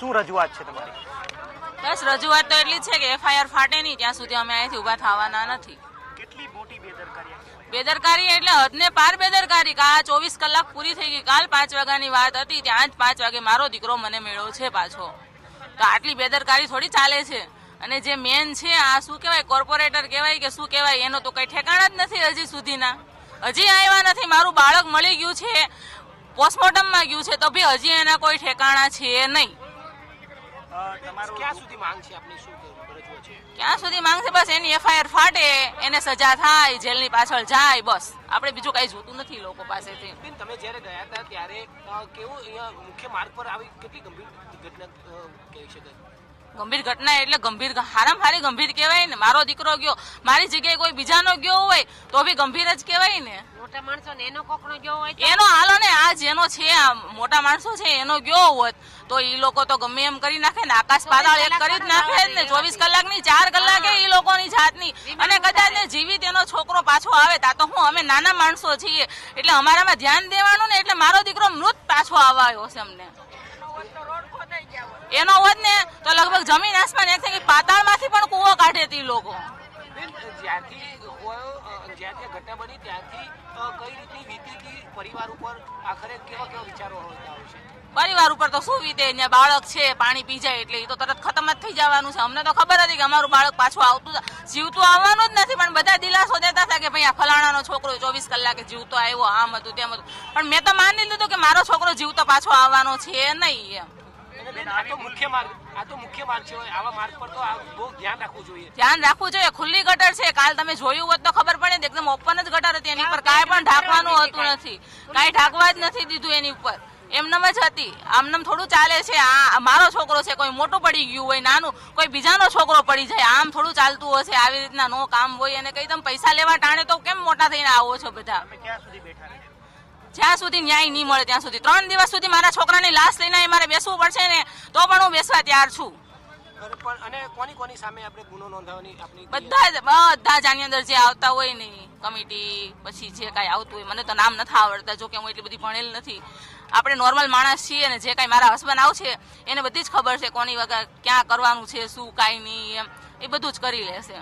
શું રજૂઆત છે તમારી? બસ રજૂઆત તો એટલી છે કે એફઆઈઆર ફાટે નહીં ત્યાં સુધી અમે અહીંથી ઊભા થવાના નથી. કેટલી મોટી બેદરકારી બેદરકારી એટલે હદને પાર બેદરકારી કે આ ચોવીસ કલાક પૂરી થઈ ગઈ કાલ પાંચ વાગ્યાની વાત હતી ત્યાં જ પાંચ વાગે મારો દીકરો મને મળ્યો છે પાછો. તો આટલી બેદરકારી થોડી ચાલે છે. અને જે મેન છે આ શું કહેવાય કોર્પોરેટર કહેવાય કે શું કહેવાય એનો તો કંઈ ઠેકાણા જ નથી હજી સુધીના. હજી આવ્યા નથી મારું બાળક મળી ગયું છે. પોસ્ટમોર્ટમમાં ગયું છે તો ભી હજી એના કોઈ ઠેકાણા છે નહીં. ક્યાં સુધી માંગ છે બસ એની એફઆઈઆર ફાટે એને સજા થાય જેલની પાછળ જાય બસ. આપણે બીજું કઈ જોતું નથી લોકો પાસેથી. તમે જ્યારે ગયા હતા ત્યારે કેવું અહીંયા મુખ્ય માર્ગ પર આવી કેટલી ગંભીર ઘટના કહી શકાય? ગંભીર ઘટના એટલે ગંભીર હારામ હારી ગંભીર કહેવાય ને. મારો દીકરો ગયો મારી જગ્યાએ કોઈ બીજાનો ગયો હોય તો બી ગંભીર જ કહેવાય ને. મોટા માણસો ને એનો કોકનો ગયો હોય એનો હાલો ને આ જેનો છે આ મોટા માણસો છે એનો ગયો હોત તો એ લોકો તો ગમે એમ કરી નાખે ને. આકાશ પાતાળ એક કરી જ નાખે ને. ચોવીસ કલાકની ચાર કલાકે એ લોકોની જાતની. અને કદાચ ને જીવિત એનો છોકરો પાછો આવે તા તો હું અમે નાના માણસો છીએ. એટલે અમારામાં ધ્યાન દેવાનું ને એટલે મારો દીકરો મૃત પાછો આવ્યો છે અમને. એનો હોત ને તો લગભગ જમીન આસમાન એક થઈ પાતાળમાંથી પણ કૂવો કાઢે તી લોકો. જ્યાંથી આ ઘટના બની ત્યારથી અ, કઈ રીતની વીતી પરિવાર ઉપર? આખરે કેવા કેવા વિચારો આવતા હોય છે પરિવાર ઉપર તો શું વીતે? ને બાળક છે પાણી પી જાય એટલે એ તો તરત ખતમ જ થઈ જવાનું છે. અમને તો ખબર હતી કે અમારું બાળક પાછું આવતું જીવતું આવવાનું જ નથી પણ બધા દિલાસો દેતા હતા કે ભાઈ આ ફલાણાનો છોકરો ચોવીસ કલાકે જીવતો આવ્યો આમ હતું તેમ હતું. પણ મેં તો માની લીધું કે મારો છોકરો જીવતો પાછો આવવાનો છે નહીં એમ. આ તો મુખ્ય માર્ગ આ તો મુખ્ય માર્ગ છે. આવા માર્ગ પર તો બહુ ધ્યાન રાખવું જોઈએ. ધ્યાન રાખવું જોઈએ. ખુલ્લી ગટર છે. કાલ તમે જોયું હોત તો ખબર પડે ને એકદમ ઓપન જ ગટર હતી એની ઉપર કાંઈ પણ ઢાંકવાનું હતું નથી. કાંઈ ઢાંકવા જ નથી દીધું એની ઉપર. એમનેમ જ હતી. આમનામ થોડું ચાલે છે. આ મારો છોકરો છે કોઈ મોટું પડી ગયું હોય નાનું કોઈ બીજાનો છોકરો પડી જાય આમ થોડું ચાલતું હશે આવી રીતના નો કામ હોય અને કઈ તમે પૈસા લેવા ટાણે તો કેમ મોટા થઈને આવો છો બધા? જ્યાં સુધી ન્યાય નહીં મળે ત્યાં સુધી. ત્રણ દિવસ સુધી મારા છોકરાની લાશ લઈને મારે બેસવું પડશે ને તો પણ હું બેસવા તૈયાર છું. બધા જ બધા જ આની અંદર જે આવતા હોય ને. કમિટી પછી જે કાંઈ આવતું હોય, મને તો નામ નથી આવડતા, જો કે હું એટલી બધી ભણેલ નથી. આપણે નોર્મલ માણસ છીએ ને જે કાંઈ મારા હસબન્ડ આવશે, એને બધી જ ખબર છે કોની વગર ક્યાં કરવાનું છે, શું કાંઈ નહીં, એમ. એ બધું જ કરી લેશે.